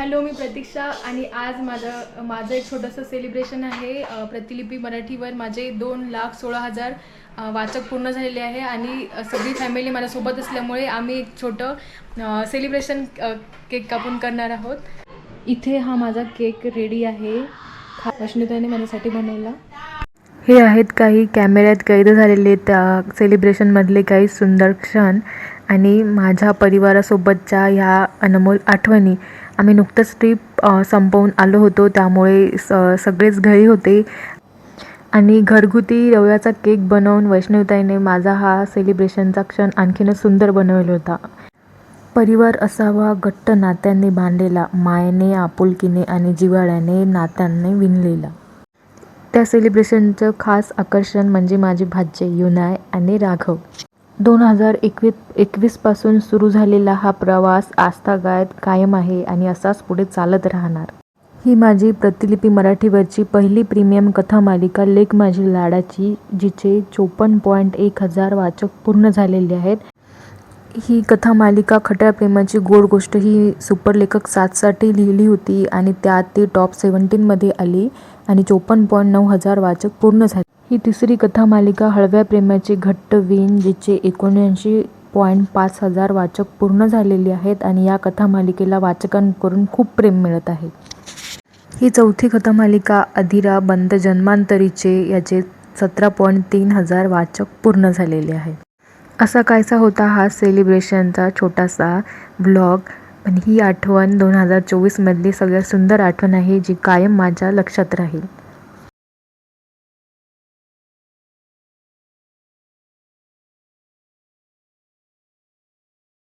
Hello मी प्रतीक्षा आणि आज माझं माझं एक छोटंसं सेलिब्रेशन आहे. प्रतिलिपी मराठीवर माझे दोन लाख सोळा हजार वाचक पूर्ण झालेले आहे आणि सगळी फॅमिली माझ्यासोबत असल्यामुळे आम्ही एक छोटं सेलिब्रेशन केक कापून करणार आहोत. इथे हा माझा केक रेडी आहे. खा वैष्णुताईने माझ्यासाठी बनवला. हे आहेत काही कॅमेऱ्यात कैद झालेले त्या सेलिब्रेशनमधले काही सुंदर क्षण आणि माझ्या परिवारासोबतच्या ह्या अनमोल आठवणी. आम्ही नुकतंच ट्रीप संपवून आलो होतो. त्यामुळे स सगळेच घरी होते. आणि घरगुती रव्याचा केक बनवून वैष्णवताईने माझा हा सेलिब्रेशनचा क्षण आणखीनच सुंदर बनवला होता. परिवार असावा घट्ट नात्यांनी बांधलेला मायेने आपुलकीने आणि जिव्हाळ्याने नात्यांनी विणलेला. त्या सेलिब्रेशनचं खास आकर्षण म्हणजे माझी भाचे युनाय आणि राघव. दोन हजार एकवीस एकवीसपासून सुरू झालेला हा प्रवास आस्थागायत कायम आहे आणि असाच पुढे चालत राहणार. ही माझी प्रतिलिपी मराठीवरची पहिली प्रीमियम कथा मालिका लेख माझी लाडाची जिचे चोपन्न पॉईंट एक हजार वाचक पूर्ण झालेले आहेत. ही कथा मालिका खट्या प्रेमाची गोड गोष्ट ही सुपरलेखक सातसाठी लिहिली होती आणि त्यात ती टॉप सेवन्टीनमध्ये आली आणि चोपन्न पॉईंट नऊ हजार वाचक पूर्ण झाले. ही तिसरी कथा मालिका हळव्या प्रेमाची घट्ट वीण जिचे एकोणऐंशी पॉईंट पाच हजार वाचक पूर्ण झालेले आहेत आणि या कथामालिकेला वाचकांकडून खूप प्रेम मिळत आहे. ही चौथी कथामालिका अधिरा बंद जन्मांतरीचे याचे सतरा पॉईंट तीन हजार वाचक पूर्ण झालेले आहे असा कायसा होता हा सेलिब्रेशनचा छोटासा ब्लॉग. पण ही आठवण दोन हजार चोवीसमधली सगळ्यात सुंदर आठवण आहे जी कायम माझ्या लक्षात राहील.